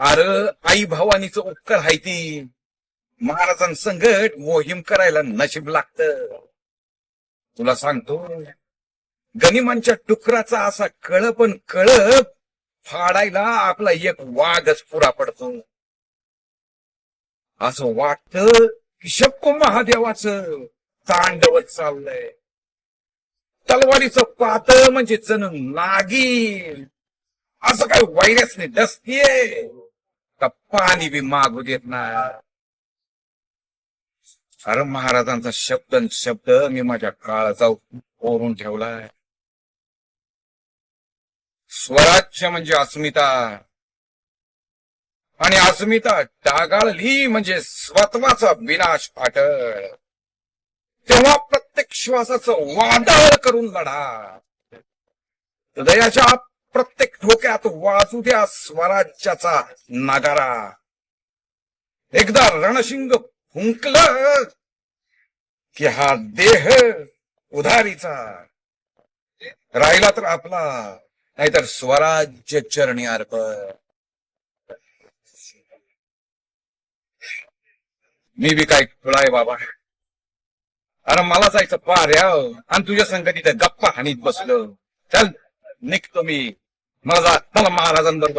अरे आई भवानीचं उपकार आहे ती. महाराजांसंगट मोहीम करायला नशीब लागत. तुला सांगतो गनिमांच्या टुकराचा असा कळपण कळप फाडायला आपला एक वाघच पुरा पडतो. असं वाटत की शक्को महादेवाचं तांडवच चाललंय. तलवारीचं पात म्हणजे जण नागी असं काय वैरसने डसतीये? का पाणी बी मागू देत नाही? अरे महाराजांचा शब्द शब्द मी माझ्या काळाचा ओरून ठेवलाय. स्वराज्य म्हणजे अस्मिता. आणि अस्मिता डागाळली म्हणजे स्वत्वाचा विनाश पाटळ तेव्हा प्रत्येक श्वासाचं वादळ करून लढा. हृदयाच्या प्रत्येक ठोक्यात वाजू द्या स्वराज्याचा नगारा. एकदा रणशिंग फुंकलं की हा देह उधारीचा. राहिला तर आपला नाहीतर स्वराज्य चरणी अर्प मी बी काय खुळाय बाबा. अरे मला जायचं पार्या आणि तुझ्या संगतीत गप्पा हानीत बसलो. चल निघतो मी. मला मला महाराजांबरोबर